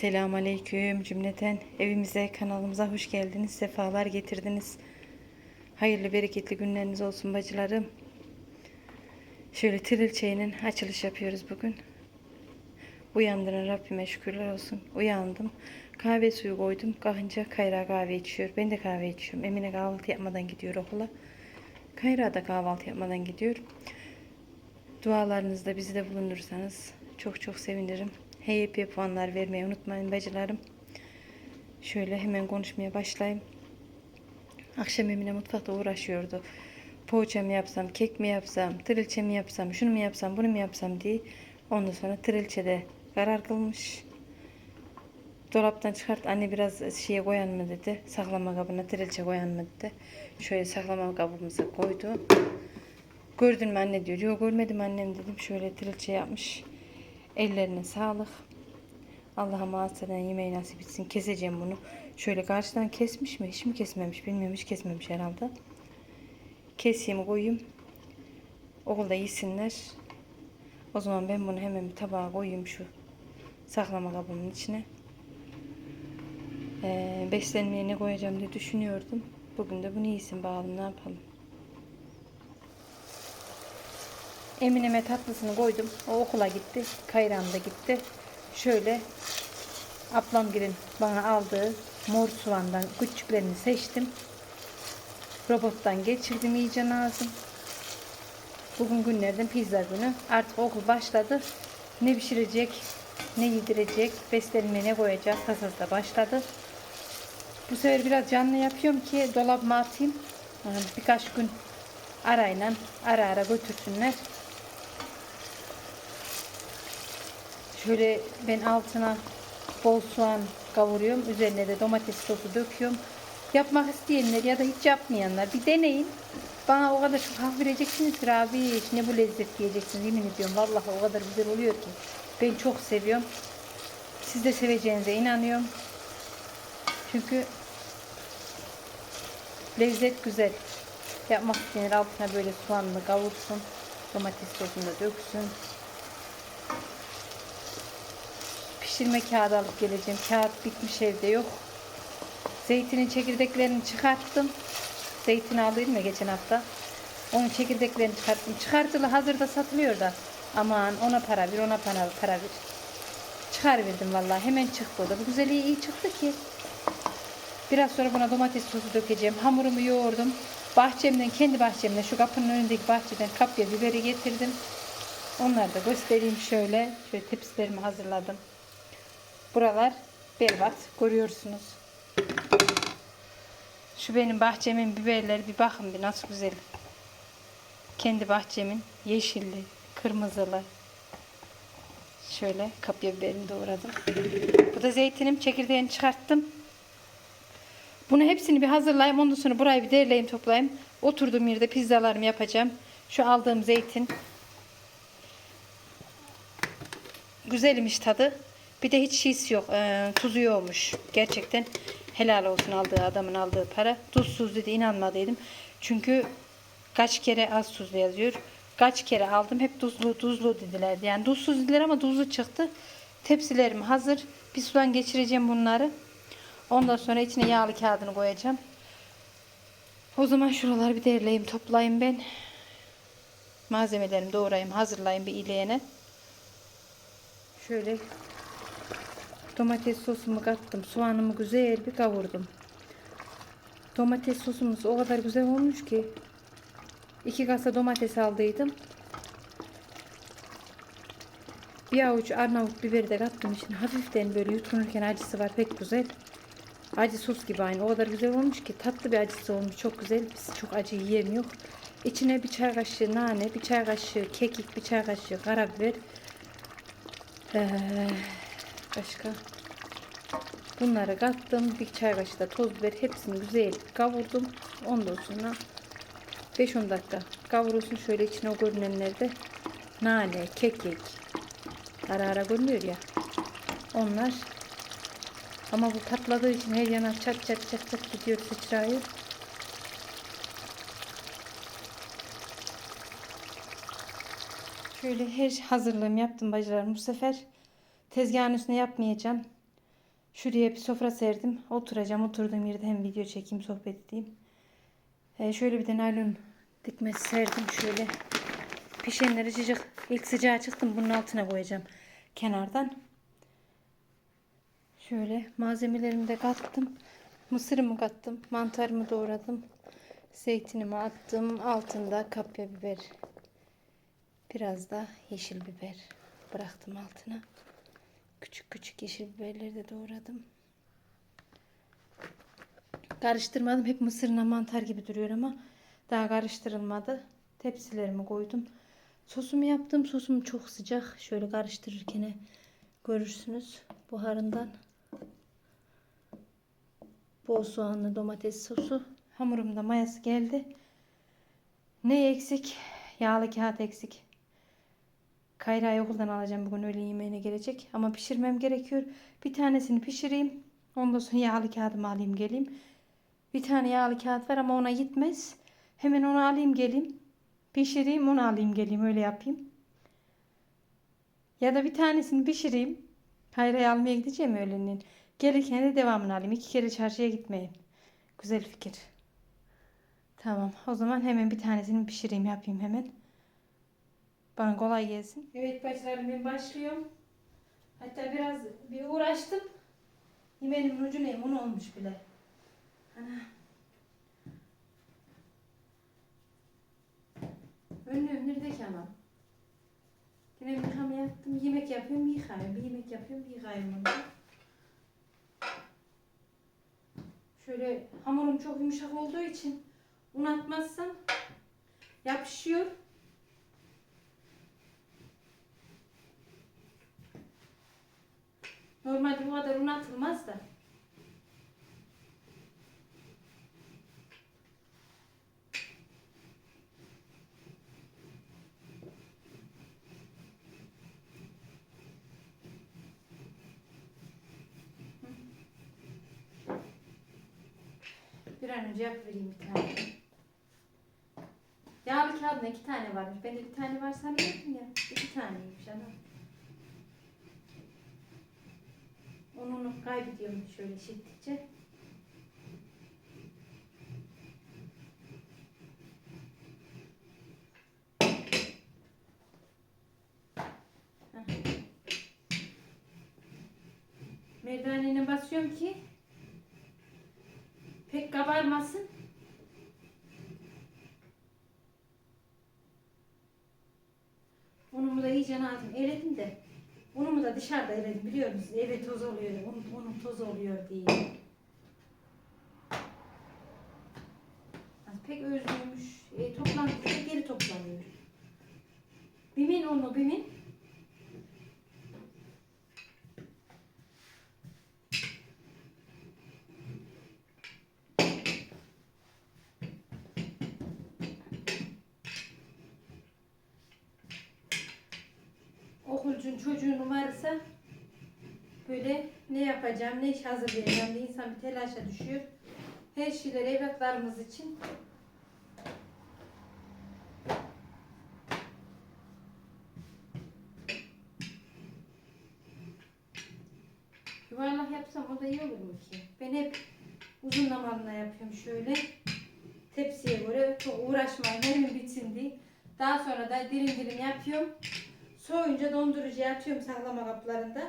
Selamun Aleyküm cümleten. Evimize kanalımıza hoş geldiniz sefalar getirdiniz. Hayırlı bereketli günleriniz olsun bacılarım. Şöyle trilçeğinin açılış yapıyoruz bugün. Uyandıran Rabbime şükürler olsun. Uyandım kahve suyu koydum. Kalkınca Kayra kahve içiyor. Ben de kahve içiyorum. Emine kahvaltı yapmadan gidiyor okula. Kayra da kahvaltı yapmadan gidiyor. Dualarınızda bizi de bulundursanız çok çok sevinirim. HYP puanlar vermeyi unutmayın bacılarım. Şöyle hemen konuşmaya başlayayım. Akşam Emine mutfakta uğraşıyordu. Poğaça mı yapsam, kek mi yapsam, trilçe mi yapsam, şunu mu yapsam, bunu mu yapsam diye. Ondan sonra trilçede karar kılmış. Dolaptan çıkart anne biraz şeye koyan mı dedi. Saklama kabına trilçe koyan mı dedi. Şöyle saklama kabımıza koydu. Gördün mü anne diyor. Yok görmedim annem dedim. Şöyle trilçe yapmış. Ellerine sağlık. Allah'a mağazadan yemeği nasip etsin. Keseceğim bunu. Şöyle karşıdan kesmiş mi? Hiç mi kesmemiş? Bilmiyorum hiç kesmemiş herhalde. Keseyim koyayım. Okulda yesinler. O zaman ben bunu hemen bir tabağa koyayım şu saklama kabımın içine. Ee, beslenmeye ne koyacağım diye düşünüyordum. Bugün de bunu yesin bakalım ne yapalım. Emine'me tatlısını koydum. O okula gitti. Kayran da gitti. Şöyle ablam gelin bana aldığı mor soğandan küçüklerini seçtim. Robottan geçirdim iyice lazım. Bugün günlerden pizza günü. Artık okul başladı. Ne pişirecek, ne yedirecek, beslenmeye ne koyacak tasası da başladı. Bu sefer biraz canlı yapıyorum ki dolabıma atayım. Birkaç gün arayla ara ara götürsünler. Şöyle ben altına bol soğan kavuruyorum. Üzerine de domates sosu döküyorum. Yapmak isteyenler ya da hiç yapmayanlar bir deneyin. Bana o kadar çok hak vereceksiniz ki abi ne bu lezzet diyeceksiniz yemin ediyorum. Vallahi o kadar güzel oluyor ki. Ben çok seviyorum. Siz de seveceğinize inanıyorum. Çünkü lezzet güzel. Yapmak isteyenler altına böyle soğanını kavursun. Domates sosunu da döksün. Pişirme kağıdı alıp geleceğim. Kağıt bitmiş evde yok. Zeytinin çekirdeklerini çıkarttım. Zeytin aldıydım ya geçen hafta. Onun çekirdeklerini çıkarttım. Çıkartılı hazırda satılıyor da. Aman ona para bir ona para, para bir. Çıkarverdim vallahi. Hemen çıktı da. Bu güzelliği iyi çıktı ki. Biraz sonra buna domates sosu dökeceğim. Hamurumu yoğurdum. Bahçemden, kendi bahçemden, şu kapının önündeki bahçeden kapya biberi getirdim. Onları da göstereyim şöyle. Şöyle tepsilerimi hazırladım. Buralar berbat. Görüyorsunuz. Şu benim bahçemin biberleri bir bakın bir nasıl güzel. Kendi bahçemin yeşilli, kırmızılı. Şöyle kapya biberini doğradım. Bu da zeytinim. Çekirdeğini çıkarttım. Bunu hepsini bir hazırlayayım. Ondan sonra burayı bir derleyeyim toplayayım. Oturduğum yerde pizzalarımı yapacağım. Şu aldığım zeytin. Güzelmiş tadı. Bir de hiç şiş yok. Ee, tuzu yokmuş. Gerçekten helal olsun aldığı adamın aldığı para. Tuzsuz dedi inanmadıydım. Çünkü kaç kere az tuzlu yazıyor. Kaç kere aldım hep tuzlu tuzlu dediler. Yani tuzsuz dediler ama tuzlu çıktı. Tepsilerim hazır. Bir sudan geçireceğim bunları. Ondan sonra içine yağlı kağıdını koyacağım. O zaman şuraları bir derleyeyim, toplayayım ben. Malzemelerimi doğrayayım, hazırlayayım bir ileğine. Şöyle domates sosumu kattım. Soğanımı güzel bir kavurdum. Domates sosumuz o kadar güzel olmuş ki. iki kasa domates aldıydım. Bir avuç Arnavut biberi de kattım içine. Hafiften böyle yutkunurken acısı var pek güzel. Acı sos gibi aynı. O kadar güzel olmuş ki tatlı bir acısı olmuş. Çok güzel. Biz çok acı yiyemiyor. İçine bir çay kaşığı nane, bir çay kaşığı kekik, bir çay kaşığı karabiber. Ee, başka. Bunları kattım. Bir çay kaşığı da toz biber. Hepsini güzel kavurdum. Ondan sonra 5-10 dakika kavurulsun. Şöyle içine o görünenlerde nane, kekik. Ara ara görünüyor ya. Onlar ama bu patladığı için her yana çat çat çat çat gidiyor sıçrayıyor. Şöyle her hazırlığımı yaptım bacılarım. Bu sefer tezgahın üstüne yapmayacağım. Şuraya bir sofra serdim. Oturacağım. Oturduğum yerde hem video çekeyim, sohbet edeyim. Ee, şöyle bir de naylon dikmesi serdim. Şöyle pişenleri sıcak. İlk sıcağı çıktım. Bunun altına koyacağım. Kenardan. Şöyle malzemelerimi de kattım. Mısırımı kattım. Mantarımı doğradım. Zeytinimi attım. Altında kapya biber. Biraz da yeşil biber bıraktım altına. Küçük küçük yeşil biberleri de doğradım. Karıştırmadım. Hep mısırla mantar gibi duruyor ama daha karıştırılmadı. Tepsilerimi koydum. Sosumu yaptım. Sosum çok sıcak. Şöyle karıştırırken görürsünüz buharından. Bol soğanlı domates sosu. Hamurumda mayası geldi. Ne eksik? Yağlı kağıt eksik. Kayra'yı okuldan alacağım bugün öğle yemeğine gelecek. Ama pişirmem gerekiyor. Bir tanesini pişireyim. Ondan sonra yağlı kağıdımı alayım geleyim. Bir tane yağlı kağıt var ama ona gitmez. Hemen onu alayım geleyim. Pişireyim onu alayım geleyim öyle yapayım. Ya da bir tanesini pişireyim. Kayra'yı almaya gideceğim öğlenin. Gelirken de devamını alayım. İki kere çarşıya gitmeyeyim. Güzel fikir. Tamam. O zaman hemen bir tanesini pişireyim yapayım hemen. Bana kolay gelsin. Evet bacılarım ben başlıyorum. Hatta biraz bir uğraştım. Yemeğimin ucu ne? Un olmuş bile. Ana. Önlüğüm nerede ki anam? Yine yıkama yaptım. Yemek yapıyorum, yıkayım. Bir yemek yapıyorum, yıkayım onu. Şöyle hamurum çok yumuşak olduğu için un atmazsam yapışıyor. Normalde bu kadar un atılmaz da. Bir an önce yapıvereyim bir tane. Yağlı kağıdında iki tane varmış. Ben de bir tane var sanıyordum ya. İki taneymiş ana. Onu kaybediyorum şöyle şiddetçe. Heh. Merdaneyle basıyorum ki pek kabarmasın. Unumu da iyice aldım. Eledim de. Unumu da dışarıda eledim biliyor musunuz? Eve toz oluyor. Unum, unum toz oluyor diye. Az Pek özlüymüş. E, toplantıda geri toplanıyor. Bimin onu bimin. Okulcun çocuğun varsa böyle ne yapacağım, ne iş hazırlayacağım diye insan bir telaşa düşüyor. Her şeyler evlatlarımız için yuvarlak yapsam o da iyi olur mu ki? Ben hep uzun damarına yapıyorum şöyle. Tepsiye göre çok uğraşmayın hemen bitsin diye. Daha sonra da dilim dilim yapıyorum. Soğuyunca dondurucuya atıyorum saklama kaplarında.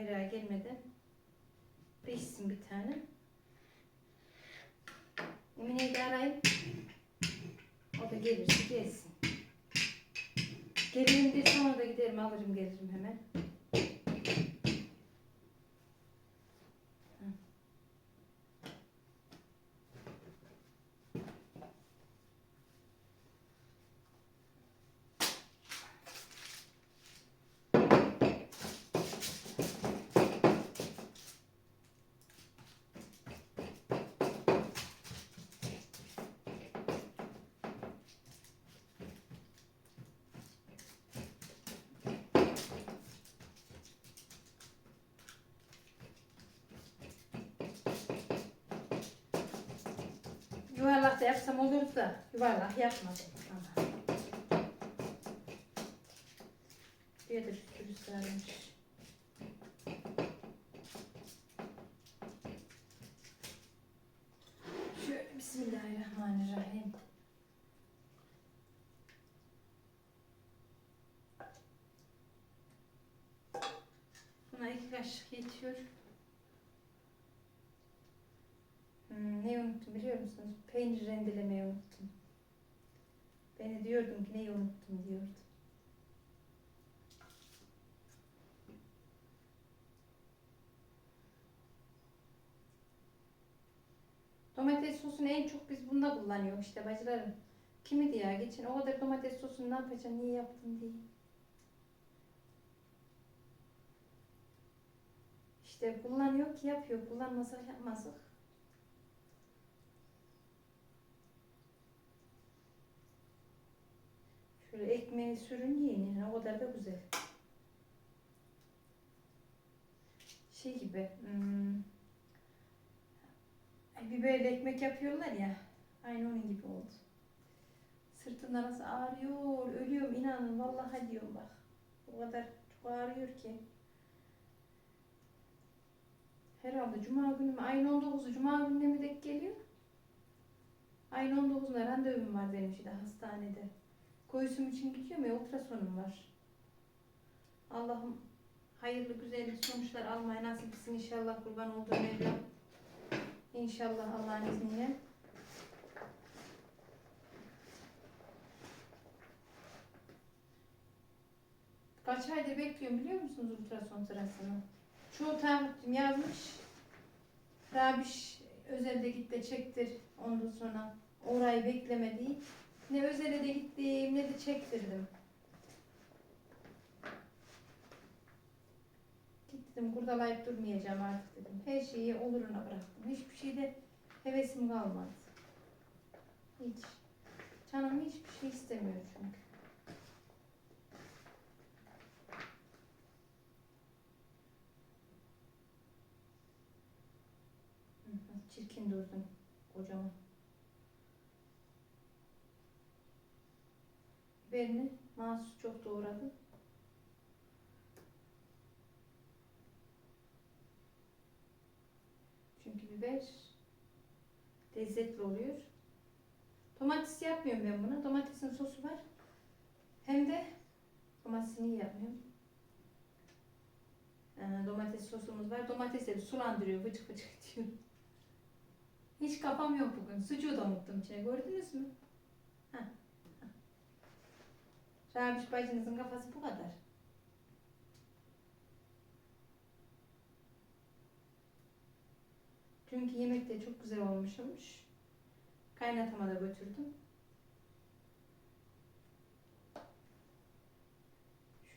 hayra gelmeden pişsin bir tane. Emine'yi de arayıp o da gelirse gelsin. Gelirim de sonra da giderim alırım gelirim hemen. Yuvarlak da yapsam olur da yuvarlak yapmadım. Ama. Bir de sürü sarmış. Şöyle Bismillahirrahmanirrahim. Buna iki kaşık yetiyor. Hmm, neyi unuttum biliyor musunuz? Peynir rendelemeyi unuttum. Diyordum ki neyi unuttum diyordum. Domates sosunu en çok biz bunda kullanıyoruz işte bacılarım. Kimi diye geçen o kadar domates sosunu ne yapacağım niye yaptım diye. İşte kullanıyor ki yapıyor. Kullanmasak yapmazdık. Şöyle ekmeği sürün yiyin yani o kadar da güzel. Şey gibi hmm, biberli ekmek yapıyorlar ya aynı onun gibi oldu. Sırtımda nasıl ağrıyor, ölüyorum inanın vallahi diyorum bak. O kadar çok ağrıyor ki. Herhalde cuma günü mü? Ayın 19'u cuma gününe mi denk geliyor? Ayın 19'unda randevum var benim işte hastanede. Koyusum için gidiyorum ya ultrasonum var. Allah'ım hayırlı güzel sonuçlar almaya nasip etsin inşallah kurban olduğum Mevlam. İnşallah Allah'ın izniyle. Kaç aydır bekliyorum biliyor musunuz ultrason sırasını? Çoğu tahammülüm yazmış. Rabiş özelde git de çektir ondan sonra orayı bekleme değil. Ne özele de gittim ne de çektirdim. Git dedim kurdalayıp durmayacağım artık dedim. Her şeyi oluruna bıraktım. Hiçbir şeyde hevesim kalmadı. Hiç. Canım hiçbir şey istemiyor çünkü. Çirkin durdum kocaman. Biberini mahsus çok doğradım. Çünkü biber lezzetli oluyor. Domates yapmıyorum ben buna. Domatesin sosu var. Hem de domatesini yapmıyorum. Ee, domates sosumuz var. Domatesleri sulandırıyor. Vıcık vıcık diyor. Hiç kafam yok bugün. Sucuğu da unuttum içine. Gördünüz mü? Rabiş bacınızın kafası bu kadar. Dünkü yemek de çok güzel olmuşmuş. Kaynatama da götürdüm.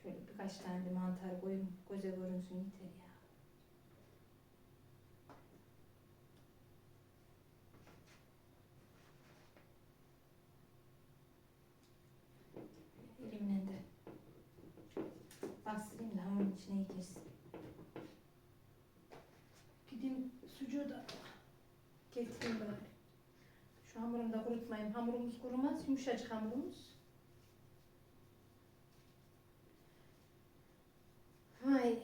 Şöyle birkaç tane de mantar koyayım. Göze görünsün yeter ya. Elimle de da hamurun içine girsin. Gideyim sucuğu da getireyim bari. Şu hamurunu da kurutmayayım. Hamurumuz kurumaz. Yumuşacık hamurumuz. Hay.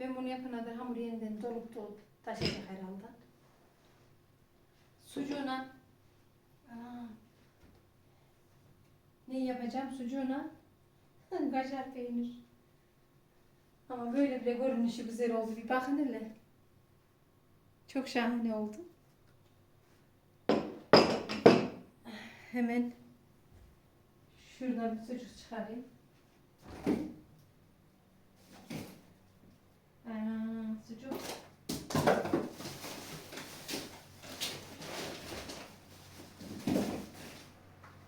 Ben bunu yapana kadar hamur yeniden dolup dolup taşıyacak herhalde. Sucuğuna ne yapacağım? Sucuğuna Kaşar peynir. Ama böyle bile görünüşü güzel oldu. Bir bakın hele. Çok şahane oldu. Hemen şuradan bir sucuk çıkarayım. Aa, sucuk.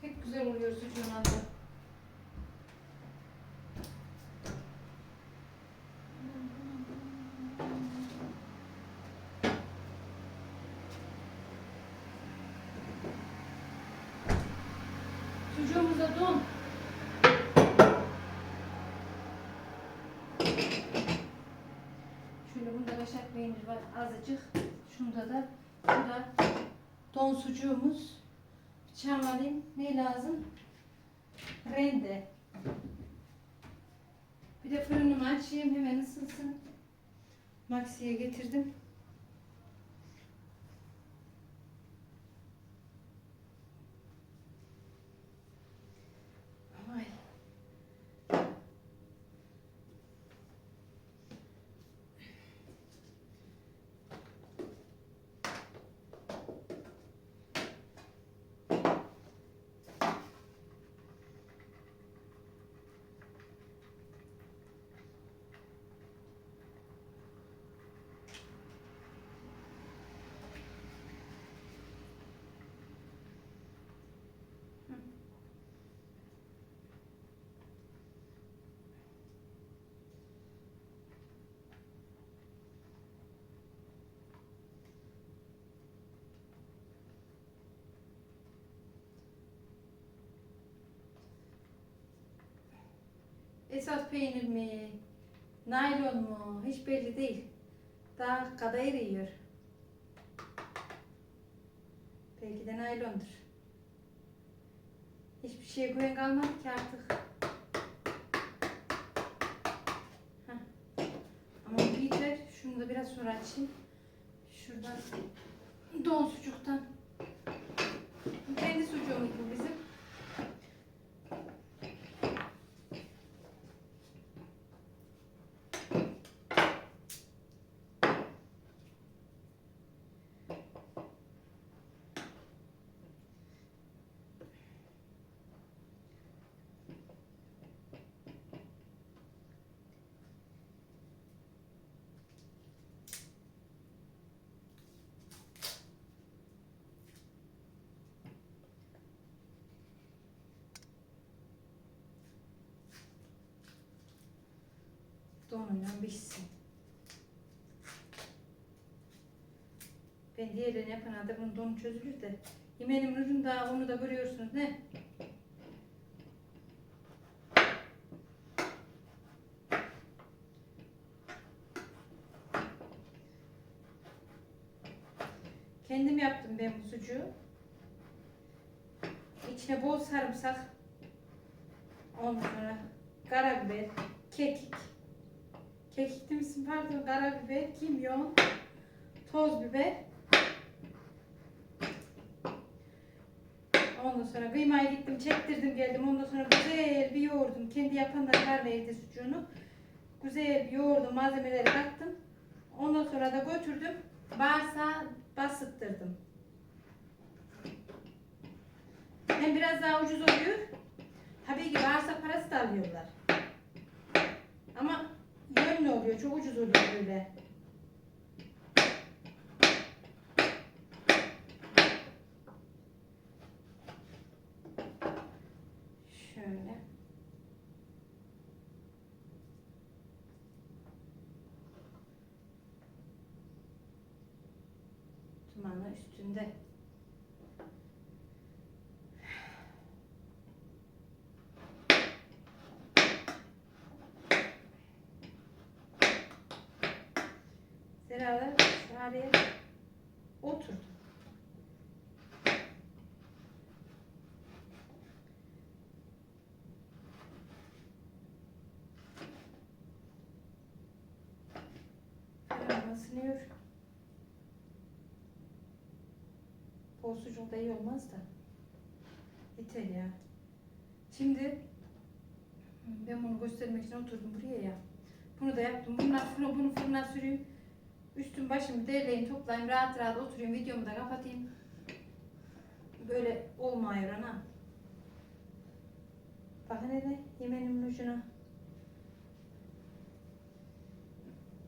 Pek güzel oluyor sucuğun adı. Sucuğumuza don. Şöyle bunda kaşar peynir var azıcık. Şunda da bu da don sucuğumuz. Alayım. Ne lazım? Rende. Bir de fırınımı açayım hemen ısınsın. Maxi'ye getirdim. Esas peynir mi? Naylon mu? Hiç belli değil. Daha kadar yiyor. Belki de naylondur. Hiçbir şeye güven kalmadı ki artık. Heh. Ama bu. Şunu da biraz sonra açayım. Şuradan don sucuktan. Kendi sucuğumuz Donuyla pişsin. Ben diğerlerini yapan adamın donu çözülür de. Yemeğimin ucunda onu da görüyorsunuz ne? Kendim yaptım ben bu sucuğu. İçine bol sarımsak, ondan sonra karabiber, kekik, kekik demişsin pardon, karabiber, kimyon, toz biber. Ondan sonra kıymayı gittim çektirdim geldim. Ondan sonra güzel bir yoğurdum. Kendi yapan da kar verdi sucuğunu. Güzel bir yoğurdum malzemeleri kattım. Ondan sonra da götürdüm. Bağırsağa basıttırdım. Hem biraz daha ucuz oluyor. Tabii ki bağırsak parası da alıyorlar. Ama yönlü oluyor. Çok ucuz oluyor böyle. Şöyle. Dumanı üstünde. Zeralar araya oturdu. Fırınıma ısınıyor. Bol sucuk da iyi olmaz da. Yeter ya. Şimdi Ben bunu göstermek için oturdum buraya ya. Bunu da yaptım. Bundan sonra bunu fırına süreyim. Üstüm başımı derleyeyim, toplayayım, rahat rahat oturayım, videomu da kapatayım. Böyle olmuyor ana. Bakın hele yemeğimin ucuna.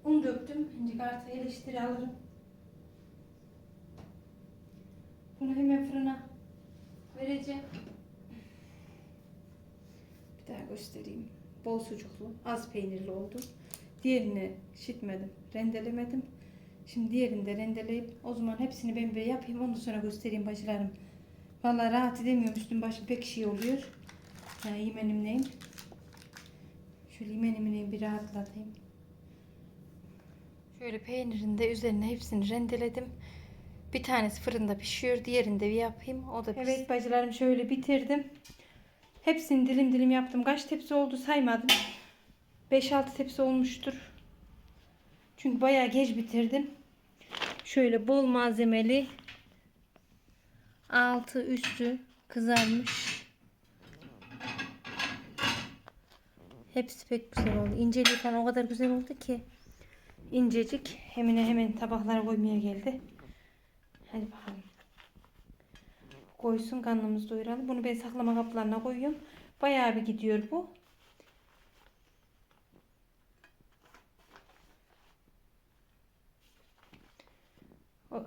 Un döktüm. Şimdi artık eleştiri alırım. Bunu hemen fırına vereceğim. Bir daha göstereyim. Bol sucuklu, az peynirli oldu. Diğerini şitmedim, rendelemedim. Şimdi diğerini de rendeleyip o zaman hepsini ben böyle yapayım. Ondan sonra göstereyim bacılarım. Vallahi rahat edemiyorum. Üstüm başım pek şey oluyor. Yani yemenimleyim. Şöyle yemenimleyim bir rahatlatayım. Şöyle peynirin de üzerine hepsini rendeledim. Bir tanesi fırında pişiyor. Diğerini de bir yapayım. O da Evet bacılarım şöyle bitirdim. Hepsini dilim dilim yaptım. Kaç tepsi oldu saymadım. 5-6 tepsi olmuştur. Çünkü bayağı geç bitirdim. Şöyle bol malzemeli altı üstü kızarmış. Hepsi pek güzel oldu. İnceliği falan o kadar güzel oldu ki. incecik. Hemen hemen tabaklara koymaya geldi. Hadi bakalım. Koysun karnımızı doyuralım. Bunu ben saklama kaplarına koyuyorum. Bayağı bir gidiyor bu.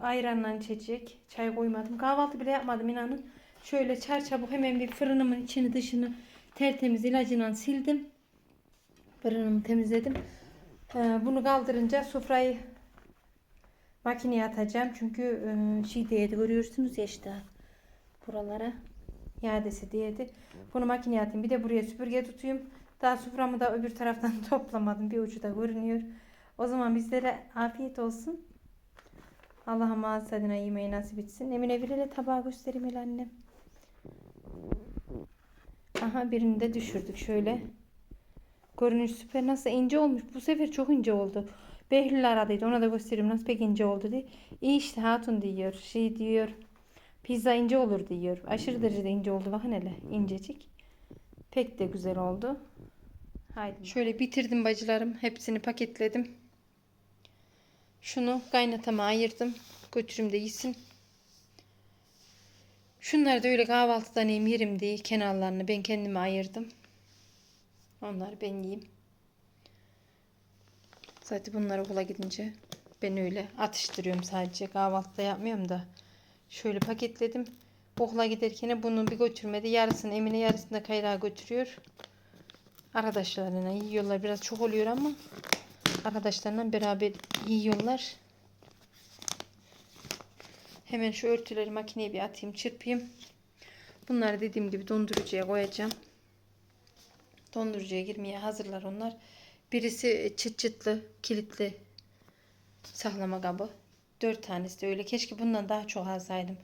Ayranla içecek. Çay koymadım. Kahvaltı bile yapmadım inanın. Şöyle çar çabuk hemen bir fırınımın içini dışını tertemiz ilacıyla sildim. Fırınımı temizledim. Ee, bunu kaldırınca sofrayı makineye atacağım. Çünkü şey diyedi görüyorsunuz ya işte buralara yadesi diyedi. Bunu makineye atayım. Bir de buraya süpürge tutayım. Daha soframı da öbür taraftan toplamadım. Bir ucu da görünüyor. O zaman bizlere afiyet olsun. Allah'a mağaz adına yemeği nasip etsin. Emine bir hele tabağı göstereyim hele annem. Aha birini de düşürdük şöyle. Görünüş süper. Nasıl ince olmuş. Bu sefer çok ince oldu. Behlül aradıydı. Ona da göstereyim nasıl pek ince oldu diye. İyi işte hatun diyor. Şey diyor. Pizza ince olur diyor. Aşırı derecede ince oldu. Bakın hele incecik. Pek de güzel oldu. Haydi. Şöyle bitirdim bacılarım. Hepsini paketledim. Şunu kaynatama ayırdım. Götürüm de yesin. Şunları da öyle kahvaltıdan yiyeyim yerim diye kenarlarını ben kendime ayırdım. Onları ben yiyeyim. Zaten bunlar okula gidince ben öyle atıştırıyorum sadece. Kahvaltıda yapmıyorum da. Şöyle paketledim. Okula giderken bunu bir götürmedi. Yarısını Emine yarısını da Kayra götürüyor. Arkadaşlarına yiyorlar. Biraz çok oluyor ama arkadaşlarla beraber yiyorlar. Hemen şu örtüleri makineye bir atayım, çırpayım. Bunları dediğim gibi dondurucuya koyacağım. Dondurucuya girmeye hazırlar onlar. Birisi çıt çıtlı, kilitli saklama kabı. Dört tanesi de öyle. Keşke bundan daha çok alsaydım.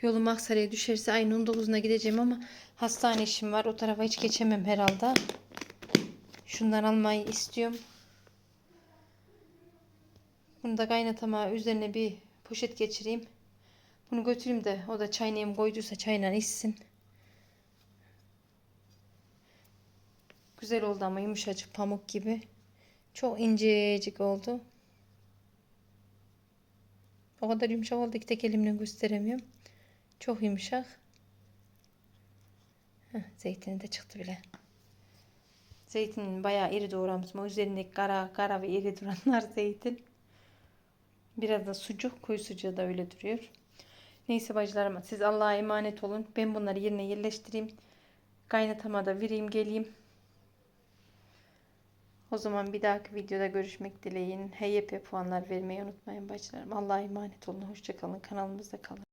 Yolum Aksaray'a düşerse aynı 19'una gideceğim ama hastane işim var. O tarafa hiç geçemem herhalde. Şundan almayı istiyorum. Bunu da kaynatama üzerine bir poşet geçireyim. Bunu götüreyim de o da çayına koyduysa çayla içsin. Güzel oldu ama yumuşacık pamuk gibi. Çok incecik oldu. O kadar yumuşak oldu ki tek elimle gösteremiyorum. Çok yumuşak. Heh, zeytini de çıktı bile. Zeytinin bayağı iri doğramışım. O üzerindeki kara kara ve iri duranlar zeytin. Biraz da sucuk. Koyu sucuğu da öyle duruyor. Neyse bacılarım siz Allah'a emanet olun. Ben bunları yerine yerleştireyim. Kaynatama da vereyim geleyim. O zaman bir dahaki videoda görüşmek dileğin. HYP puanlar vermeyi unutmayın bacılarım. Allah'a emanet olun. Hoşçakalın. Kanalımızda kalın.